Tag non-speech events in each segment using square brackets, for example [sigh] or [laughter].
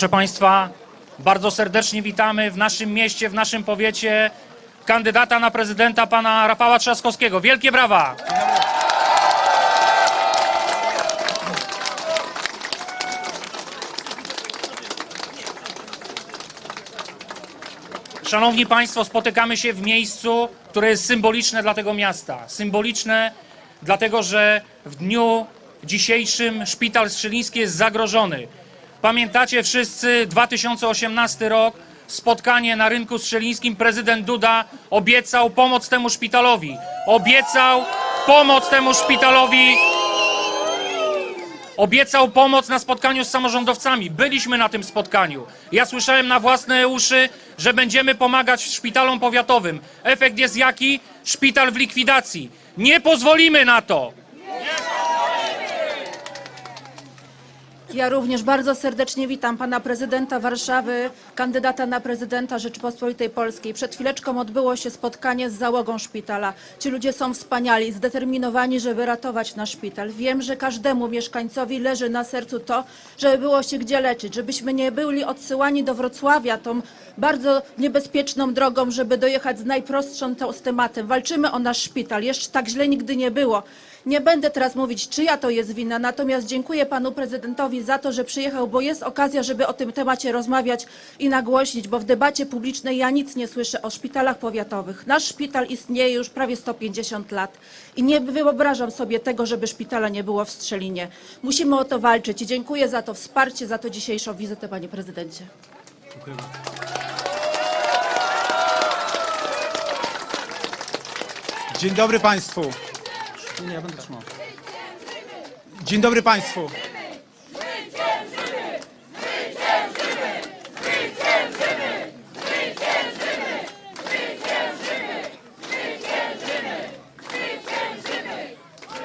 Proszę Państwa, bardzo serdecznie witamy w naszym mieście, w naszym powiecie kandydata na prezydenta pana Rafała Trzaskowskiego. Wielkie brawa! Szanowni Państwo, spotykamy się w miejscu, które jest symboliczne dla tego miasta. Symboliczne dlatego, że w dniu dzisiejszym szpital strzeliński jest zagrożony. Pamiętacie wszyscy 2018 rok, spotkanie na rynku strzelińskim. Prezydent Duda obiecał pomoc temu szpitalowi. Obiecał pomoc temu szpitalowi. Obiecał pomoc na spotkaniu z samorządowcami. Byliśmy na tym spotkaniu. Ja słyszałem na własne uszy, że będziemy pomagać szpitalom powiatowym. Efekt jest jaki? Szpital w likwidacji. Nie pozwolimy na to. Ja również bardzo serdecznie witam pana prezydenta Warszawy, kandydata na prezydenta Rzeczypospolitej Polskiej. Przed chwileczką odbyło się spotkanie z załogą szpitala. Ci ludzie są wspaniali, zdeterminowani, żeby ratować nasz szpital. Wiem, że każdemu mieszkańcowi leży na sercu to, żeby było się gdzie leczyć, żebyśmy nie byli odsyłani do Wrocławia tą bardzo niebezpieczną drogą, żeby dojechać z najprostszą tematem. Walczymy o nasz szpital. Jeszcze tak źle nigdy nie było. Nie będę teraz mówić, czyja to jest wina, natomiast dziękuję panu prezydentowi za to, że przyjechał, bo jest okazja, żeby o tym temacie rozmawiać i nagłośnić, bo w debacie publicznej ja nic nie słyszę o szpitalach powiatowych. Nasz szpital istnieje już prawie 150 lat i nie wyobrażam sobie tego, żeby szpitala nie było w Strzelinie. Musimy o to walczyć i dziękuję za to wsparcie, za to dzisiejszą wizytę, panie prezydencie. Dzień dobry Państwu. Nie, ja będę trzymał. Dzień dobry Państwu.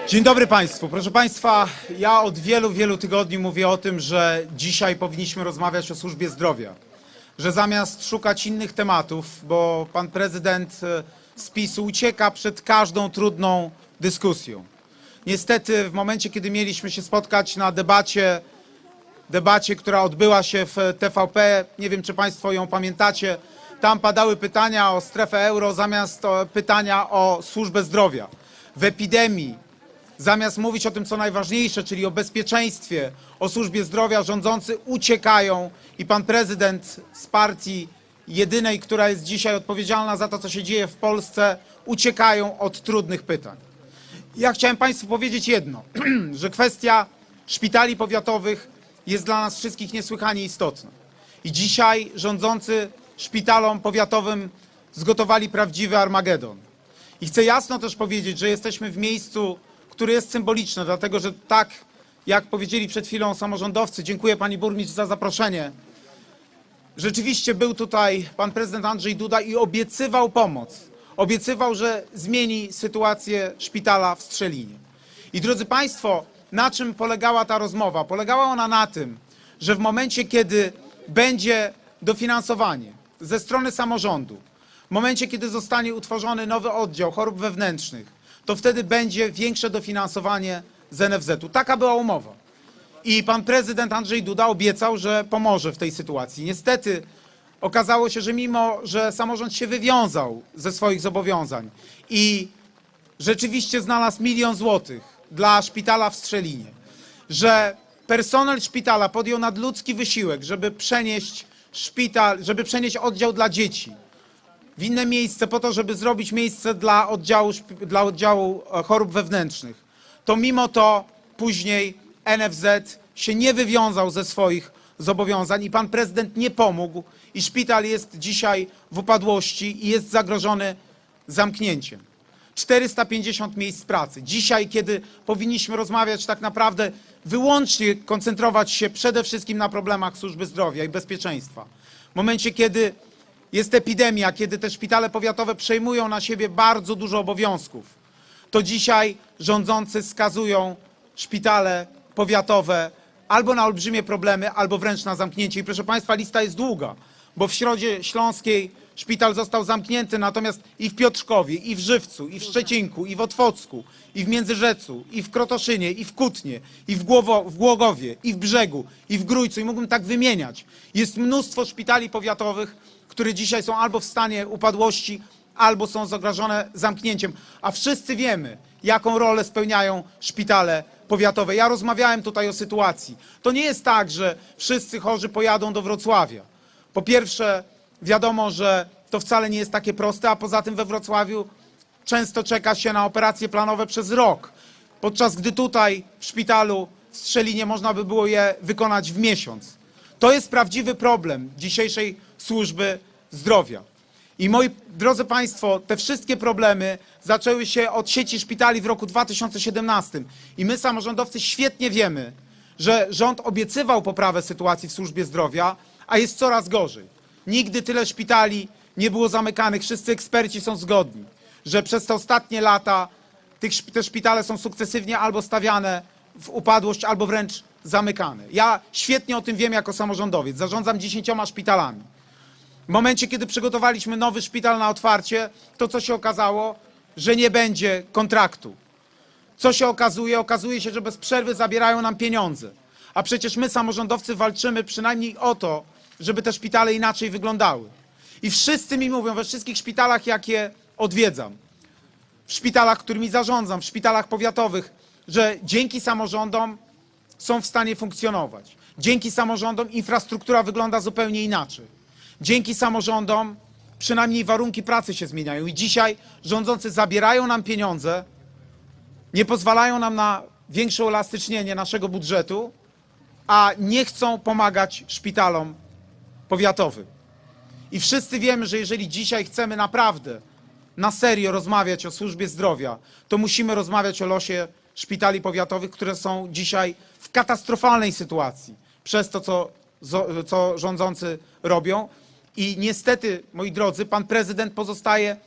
Dzień dobry Państwu. Proszę Państwa, ja od wielu, wielu tygodni mówię o tym, że dzisiaj powinniśmy rozmawiać o służbie zdrowia. Że zamiast szukać innych tematów, bo pan prezydent e, z PiSu ucieka przed każdą trudną dyskusją. Niestety w momencie, kiedy mieliśmy się spotkać na debacie, debacie, która odbyła się w TVP, nie wiem czy Państwo ją pamiętacie, tam padały pytania o strefę euro zamiast o, pytania o służbę zdrowia. W epidemii Zamiast mówić o tym, co najważniejsze, czyli o bezpieczeństwie, o służbie zdrowia, rządzący uciekają i pan prezydent z partii jedynej, która jest dzisiaj odpowiedzialna za to, co się dzieje w Polsce, uciekają od trudnych pytań. Ja chciałem Państwu powiedzieć jedno, [clears throat] że kwestia szpitali powiatowych jest dla nas wszystkich niesłychanie istotna. I dzisiaj rządzący szpitalom powiatowym zgotowali prawdziwy Armagedon. I chcę jasno też powiedzieć, że jesteśmy w miejscu, które jest symboliczne, dlatego że tak jak powiedzieli przed chwilą samorządowcy, dziękuję pani burmistrz za zaproszenie. Rzeczywiście był tutaj pan prezydent Andrzej Duda i obiecywał pomoc. Obiecywał, że zmieni sytuację szpitala w Strzelinie. I drodzy Państwo, na czym polegała ta rozmowa? Polegała ona na tym, że w momencie, kiedy będzie dofinansowanie ze strony samorządu, w momencie, kiedy zostanie utworzony nowy oddział chorób wewnętrznych, to wtedy będzie większe dofinansowanie z NFZ-u. Taka była umowa. I pan prezydent Andrzej Duda obiecał, że pomoże w tej sytuacji. Niestety okazało się, że mimo, że samorząd się wywiązał ze swoich zobowiązań i rzeczywiście znalazł milion złotych dla szpitala w Strzelinie, że personel szpitala podjął nadludzki wysiłek, żeby przenieść szpital, żeby przenieść oddział dla dzieci w inne miejsce po to, żeby zrobić miejsce dla oddziału, dla oddziału e, chorób wewnętrznych, to mimo to później NFZ się nie wywiązał ze swoich zobowiązań i pan prezydent nie pomógł i szpital jest dzisiaj w upadłości i jest zagrożony zamknięciem. 450 miejsc pracy. Dzisiaj, kiedy powinniśmy rozmawiać tak naprawdę wyłącznie koncentrować się przede wszystkim na problemach służby zdrowia i bezpieczeństwa. W momencie, kiedy jest epidemia, kiedy te szpitale powiatowe przejmują na siebie bardzo dużo obowiązków, to dzisiaj rządzący skazują szpitale powiatowe albo na olbrzymie problemy, albo wręcz na zamknięcie. I proszę Państwa, lista jest długa, bo w Środzie Śląskiej szpital został zamknięty, natomiast i w Piotrkowie, i w Żywcu, i w Szczecinku, i w Otwocku, i w Międzyrzecu, i w Krotoszynie, i w Kutnie, i w, Głowo, w Głogowie, i w Brzegu, i w Grójcu, i mógłbym tak wymieniać. Jest mnóstwo szpitali powiatowych, które dzisiaj są albo w stanie upadłości, albo są zagrożone zamknięciem. A wszyscy wiemy, jaką rolę spełniają szpitale powiatowe. Ja rozmawiałem tutaj o sytuacji. To nie jest tak, że wszyscy chorzy pojadą do Wrocławia. Po pierwsze, wiadomo, że to wcale nie jest takie proste, a poza tym we Wrocławiu często czeka się na operacje planowe przez rok, podczas gdy tutaj w szpitalu w Strzelinie można by było je wykonać w miesiąc. To jest prawdziwy problem dzisiejszej służby zdrowia. I moi drodzy Państwo, te wszystkie problemy zaczęły się od sieci szpitali w roku 2017. I my, samorządowcy, świetnie wiemy, że rząd obiecywał poprawę sytuacji w służbie zdrowia, a jest coraz gorzej. Nigdy tyle szpitali nie było zamykanych. Wszyscy eksperci są zgodni, że przez te ostatnie lata te szpitale są sukcesywnie albo stawiane w upadłość, albo wręcz zamykane. Ja świetnie o tym wiem jako samorządowiec. Zarządzam dziesięcioma szpitalami. W momencie, kiedy przygotowaliśmy nowy szpital na otwarcie, to co się okazało? Że nie będzie kontraktu. Co się okazuje? Okazuje się, że bez przerwy zabierają nam pieniądze. A przecież my, samorządowcy, walczymy przynajmniej o to, żeby te szpitale inaczej wyglądały. I wszyscy mi mówią, we wszystkich szpitalach, jakie odwiedzam, w szpitalach, którymi zarządzam, w szpitalach powiatowych, że dzięki samorządom są w stanie funkcjonować. Dzięki samorządom infrastruktura wygląda zupełnie inaczej. Dzięki samorządom przynajmniej warunki pracy się zmieniają. I dzisiaj rządzący zabierają nam pieniądze, nie pozwalają nam na większe uelastycznienie naszego budżetu, a nie chcą pomagać szpitalom powiatowym. I wszyscy wiemy, że jeżeli dzisiaj chcemy naprawdę na serio rozmawiać o służbie zdrowia, to musimy rozmawiać o losie szpitali powiatowych, które są dzisiaj w katastrofalnej sytuacji przez to, co, co rządzący robią. I niestety, moi drodzy, pan prezydent pozostaje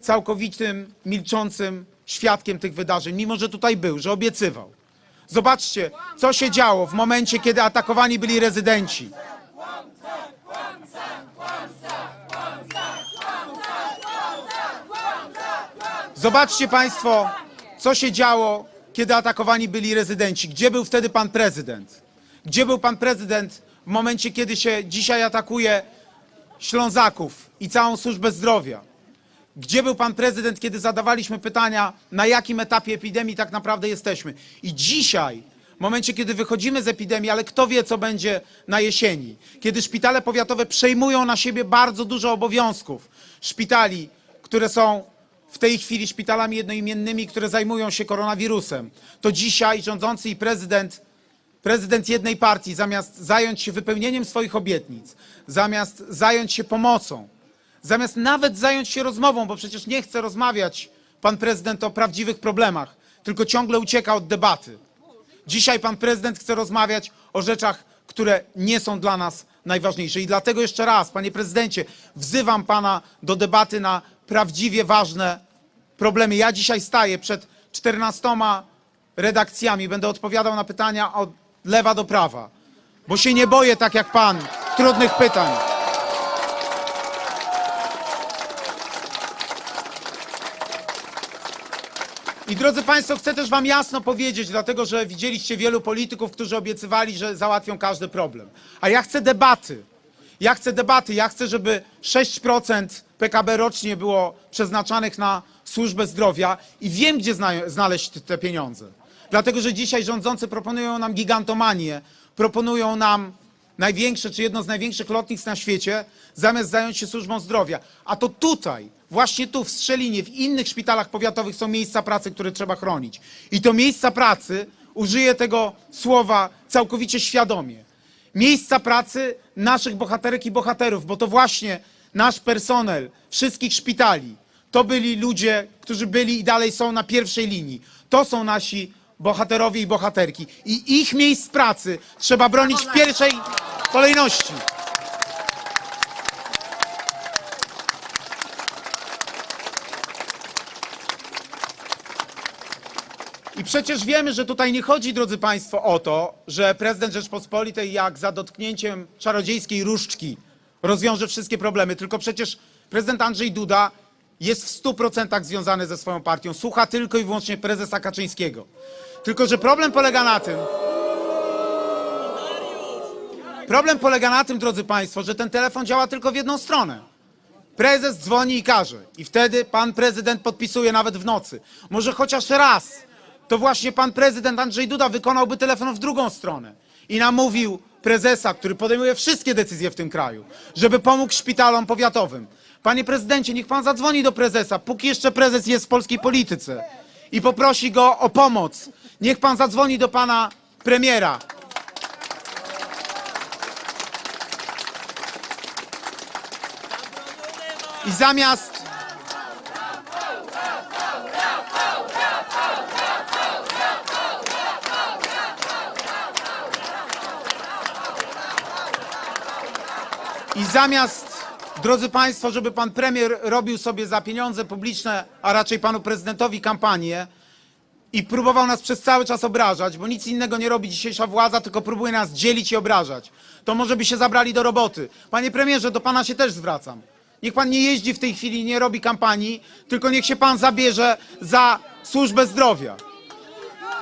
całkowitym, milczącym świadkiem tych wydarzeń, mimo że tutaj był, że obiecywał. Zobaczcie, co się działo w momencie, kiedy atakowani byli rezydenci. Zobaczcie Państwo, co się działo, kiedy atakowani byli rezydenci. Gdzie był wtedy pan prezydent? Gdzie był pan prezydent w momencie, kiedy się dzisiaj atakuje Ślązaków i całą służbę zdrowia? Gdzie był pan prezydent, kiedy zadawaliśmy pytania, na jakim etapie epidemii tak naprawdę jesteśmy? I dzisiaj, w momencie, kiedy wychodzimy z epidemii, ale kto wie, co będzie na jesieni, kiedy szpitale powiatowe przejmują na siebie bardzo dużo obowiązków, szpitali, które są w tej chwili szpitalami jednoimiennymi, które zajmują się koronawirusem, to dzisiaj rządzący i prezydent prezydent jednej partii, zamiast zająć się wypełnieniem swoich obietnic, zamiast zająć się pomocą, zamiast nawet zająć się rozmową, bo przecież nie chce rozmawiać pan prezydent o prawdziwych problemach, tylko ciągle ucieka od debaty. Dzisiaj pan prezydent chce rozmawiać o rzeczach, które nie są dla nas najważniejsze. I dlatego jeszcze raz, panie prezydencie, wzywam pana do debaty na prawdziwie ważne problemy. Ja dzisiaj staję przed 14 redakcjami, będę odpowiadał na pytania od lewa do prawa, bo się nie boję tak jak pan trudnych pytań. I drodzy Państwo, chcę też Wam jasno powiedzieć, dlatego że widzieliście wielu polityków, którzy obiecywali, że załatwią każdy problem. A ja chcę debaty. Ja chcę debaty. Ja chcę, żeby 6% PKB rocznie było przeznaczanych na służbę zdrowia i wiem, gdzie zna znaleźć te pieniądze. Dlatego, że dzisiaj rządzący proponują nam gigantomanię, proponują nam największe, czy jedno z największych lotnisk na świecie, zamiast zająć się służbą zdrowia. A to tutaj, właśnie tu, w Strzelinie, w innych szpitalach powiatowych są miejsca pracy, które trzeba chronić. I to miejsca pracy, użyję tego słowa całkowicie świadomie, miejsca pracy naszych bohaterek i bohaterów, bo to właśnie nasz personel wszystkich szpitali, to byli ludzie, którzy byli i dalej są na pierwszej linii. To są nasi bohaterowie i bohaterki. I ich miejsc pracy trzeba bronić w pierwszej kolejności. I przecież wiemy, że tutaj nie chodzi, drodzy Państwo, o to, że prezydent Rzeczpospolitej jak za dotknięciem czarodziejskiej różdżki rozwiąże wszystkie problemy, tylko przecież prezydent Andrzej Duda jest w 100% związany ze swoją partią. Słucha tylko i wyłącznie prezesa Kaczyńskiego. Tylko, że problem polega na tym, problem polega na tym, drodzy Państwo, że ten telefon działa tylko w jedną stronę. Prezes dzwoni i każe. I wtedy pan prezydent podpisuje nawet w nocy. Może chociaż raz to właśnie pan prezydent Andrzej Duda wykonałby telefon w drugą stronę i namówił prezesa, który podejmuje wszystkie decyzje w tym kraju, żeby pomógł szpitalom powiatowym. Panie prezydencie, niech pan zadzwoni do prezesa, póki jeszcze prezes jest w polskiej polityce i poprosi go o pomoc. Niech pan zadzwoni do pana premiera. I zamiast. I zamiast, drodzy Państwo, żeby pan premier robił sobie za pieniądze publiczne, a raczej panu prezydentowi kampanię i próbował nas przez cały czas obrażać, bo nic innego nie robi dzisiejsza władza, tylko próbuje nas dzielić i obrażać, to może by się zabrali do roboty. Panie premierze, do pana się też zwracam. Niech pan nie jeździ w tej chwili, nie robi kampanii, tylko niech się pan zabierze za służbę zdrowia.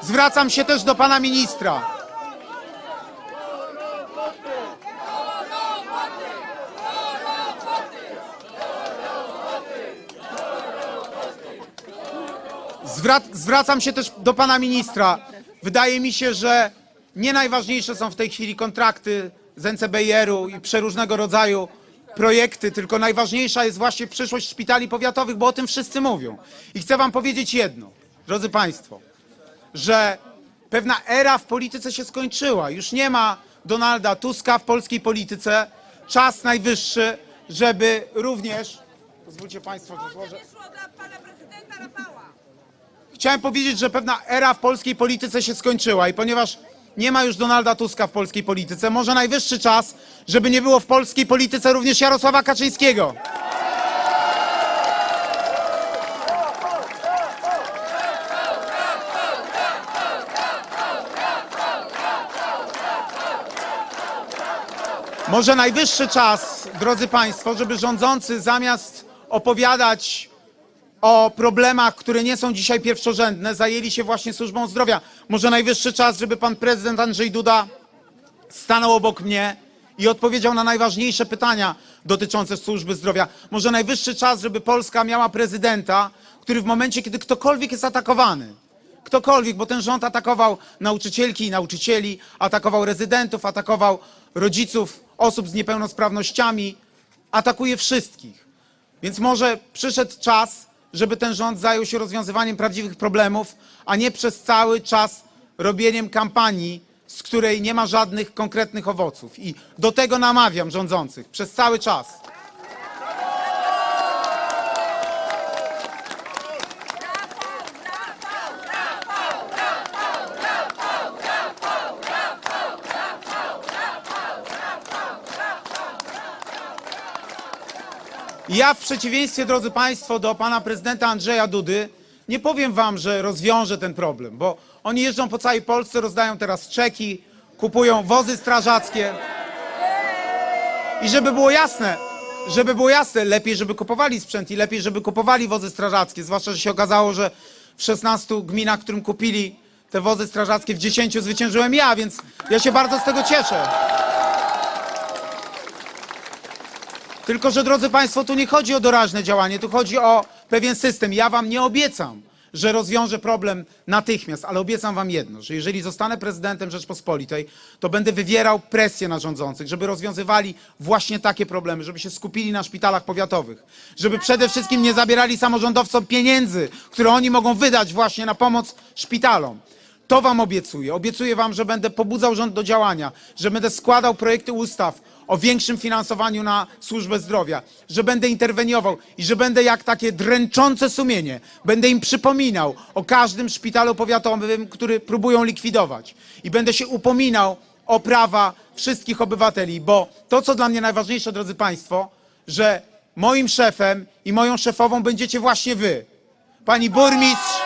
Zwracam się też do pana ministra. Zwrac- zwracam się też do pana ministra. Wydaje mi się, że nie najważniejsze są w tej chwili kontrakty z NCBR-u i przeróżnego rodzaju projekty, tylko najważniejsza jest właśnie przyszłość szpitali powiatowych, bo o tym wszyscy mówią. I chcę wam powiedzieć jedno, drodzy państwo, że pewna era w polityce się skończyła. Już nie ma Donalda Tuska w polskiej polityce. Czas najwyższy, żeby również... Pozwólcie państwo, że złożę... Chciałem powiedzieć, że pewna era w polskiej polityce się skończyła i ponieważ nie ma już Donalda Tuska w polskiej polityce, może najwyższy czas, żeby nie było w polskiej polityce również Jarosława Kaczyńskiego. Może najwyższy czas, drodzy Państwo, żeby rządzący zamiast opowiadać o problemach, które nie są dzisiaj pierwszorzędne, zajęli się właśnie służbą zdrowia. Może najwyższy czas, żeby pan prezydent Andrzej Duda stanął obok mnie i odpowiedział na najważniejsze pytania dotyczące służby zdrowia. Może najwyższy czas, żeby Polska miała prezydenta, który w momencie, kiedy ktokolwiek jest atakowany, ktokolwiek, bo ten rząd atakował nauczycielki i nauczycieli, atakował rezydentów, atakował rodziców osób z niepełnosprawnościami, atakuje wszystkich. Więc może przyszedł czas, żeby ten rząd zajął się rozwiązywaniem prawdziwych problemów, a nie przez cały czas robieniem kampanii, z której nie ma żadnych konkretnych owoców. I do tego namawiam rządzących przez cały czas. Ja w przeciwieństwie, drodzy Państwo, do pana prezydenta Andrzeja Dudy, nie powiem wam, że rozwiążę ten problem, bo oni jeżdżą po całej Polsce, rozdają teraz czeki, kupują wozy strażackie. I żeby było jasne, żeby było jasne, lepiej, żeby kupowali sprzęt i lepiej, żeby kupowali wozy strażackie, zwłaszcza, że się okazało, że w 16 gminach, którym kupili te wozy strażackie, w 10 zwyciężyłem ja, więc ja się bardzo z tego cieszę. Tylko, że drodzy Państwo, tu nie chodzi o doraźne działanie, tu chodzi o pewien system. Ja Wam nie obiecam, że rozwiążę problem natychmiast, ale obiecam Wam jedno, że jeżeli zostanę prezydentem Rzeczpospolitej, to będę wywierał presję na rządzących, żeby rozwiązywali właśnie takie problemy, żeby się skupili na szpitalach powiatowych, żeby przede wszystkim nie zabierali samorządowcom pieniędzy, które oni mogą wydać właśnie na pomoc szpitalom. To wam obiecuję. Obiecuję wam, że będę pobudzał rząd do działania, że będę składał projekty ustaw o większym finansowaniu na służbę zdrowia, że będę interweniował i że będę jak takie dręczące sumienie, będę im przypominał o każdym szpitalu powiatowym, który próbują likwidować. I będę się upominał o prawa wszystkich obywateli, bo to, co dla mnie najważniejsze, drodzy Państwo, że moim szefem i moją szefową będziecie właśnie wy. Pani burmistrz,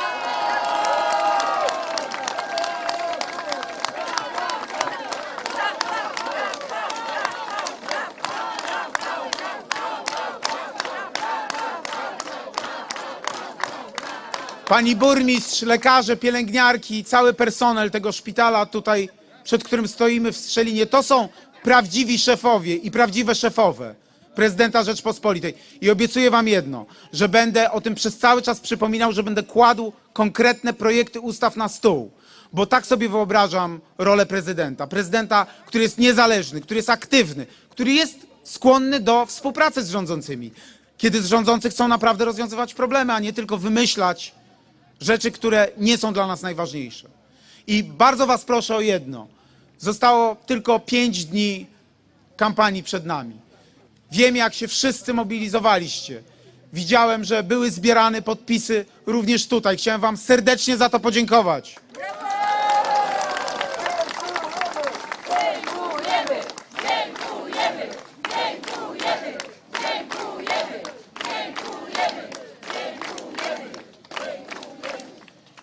pani burmistrz, lekarze, pielęgniarki, cały personel tego szpitala tutaj, przed którym stoimy w Strzelinie, to są prawdziwi szefowie i prawdziwe szefowe prezydenta Rzeczpospolitej. I obiecuję wam jedno, że będę o tym przez cały czas przypominał, że będę kładł konkretne projekty ustaw na stół. Bo tak sobie wyobrażam rolę prezydenta. Prezydenta, który jest niezależny, który jest aktywny, który jest skłonny do współpracy z rządzącymi. Kiedy z rządzących chcą naprawdę rozwiązywać problemy, a nie tylko wymyślać rzeczy, które nie są dla nas najważniejsze. I bardzo Was proszę o jedno. Zostało tylko pięć dni kampanii przed nami. Wiem, jak się wszyscy mobilizowaliście. Widziałem, że były zbierane podpisy również tutaj. Chciałem Wam serdecznie za to podziękować.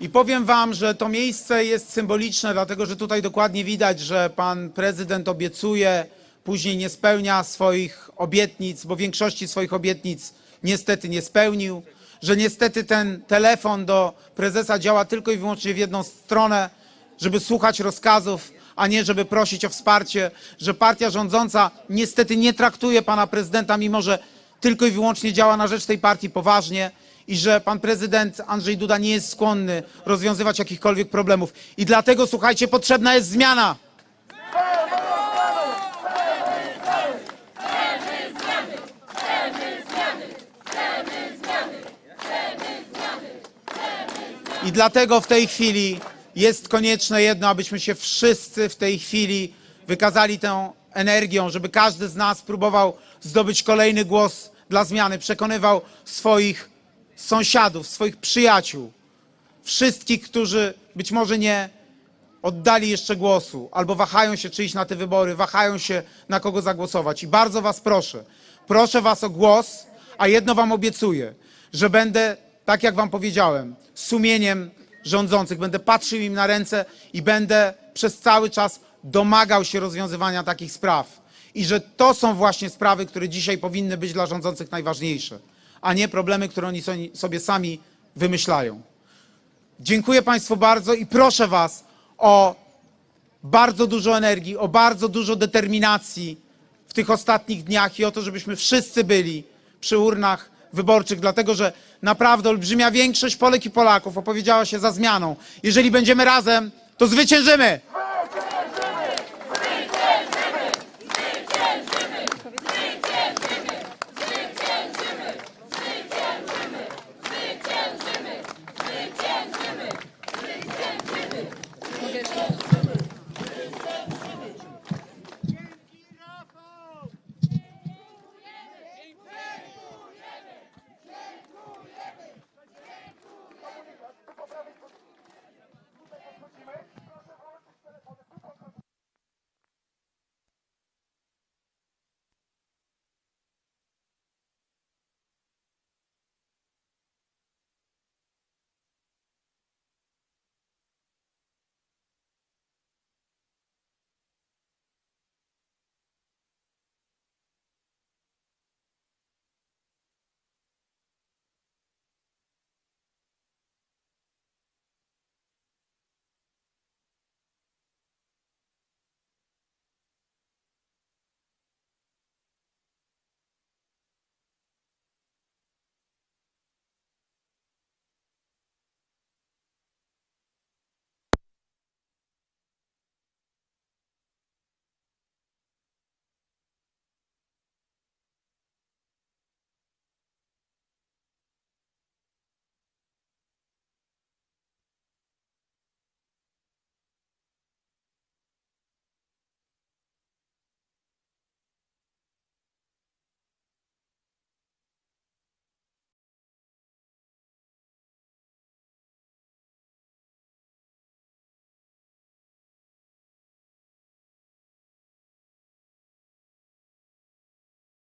I powiem Wam, że to miejsce jest symboliczne, dlatego że tutaj dokładnie widać, że Pan Prezydent obiecuje, później nie spełnia swoich obietnic, bo większości swoich obietnic niestety nie spełnił, że niestety ten telefon do prezesa działa tylko i wyłącznie w jedną stronę, żeby słuchać rozkazów, a nie żeby prosić o wsparcie, że partia rządząca niestety nie traktuje Pana Prezydenta, mimo że tylko i wyłącznie działa na rzecz tej partii poważnie i że pan prezydent Andrzej Duda nie jest skłonny rozwiązywać jakichkolwiek problemów. I dlatego, słuchajcie, potrzebna jest zmiana. I dlatego w tej chwili jest konieczne jedno, abyśmy się wszyscy w tej chwili wykazali tą energią, żeby każdy z nas próbował zdobyć kolejny głos dla zmiany, przekonywał swoich sąsiadów, swoich przyjaciół, wszystkich, którzy być może nie oddali jeszcze głosu, albo wahają się, czy iść na te wybory, wahają się, na kogo zagłosować. I bardzo Was proszę, proszę Was o głos, a jedno Wam obiecuję, że będę, tak jak Wam powiedziałem, sumieniem rządzących, będę patrzył im na ręce i będę przez cały czas domagał się rozwiązywania takich spraw. I że to są właśnie sprawy, które dzisiaj powinny być dla rządzących najważniejsze, a nie problemy, które oni so- sobie sami wymyślają. Dziękuję Państwu bardzo i proszę Was o bardzo dużo energii, o bardzo dużo determinacji w tych ostatnich dniach i o to, żebyśmy wszyscy byli przy urnach wyborczych, dlatego że naprawdę olbrzymia większość Polek i Polaków opowiedziała się za zmianą. Jeżeli będziemy razem, to zwyciężymy!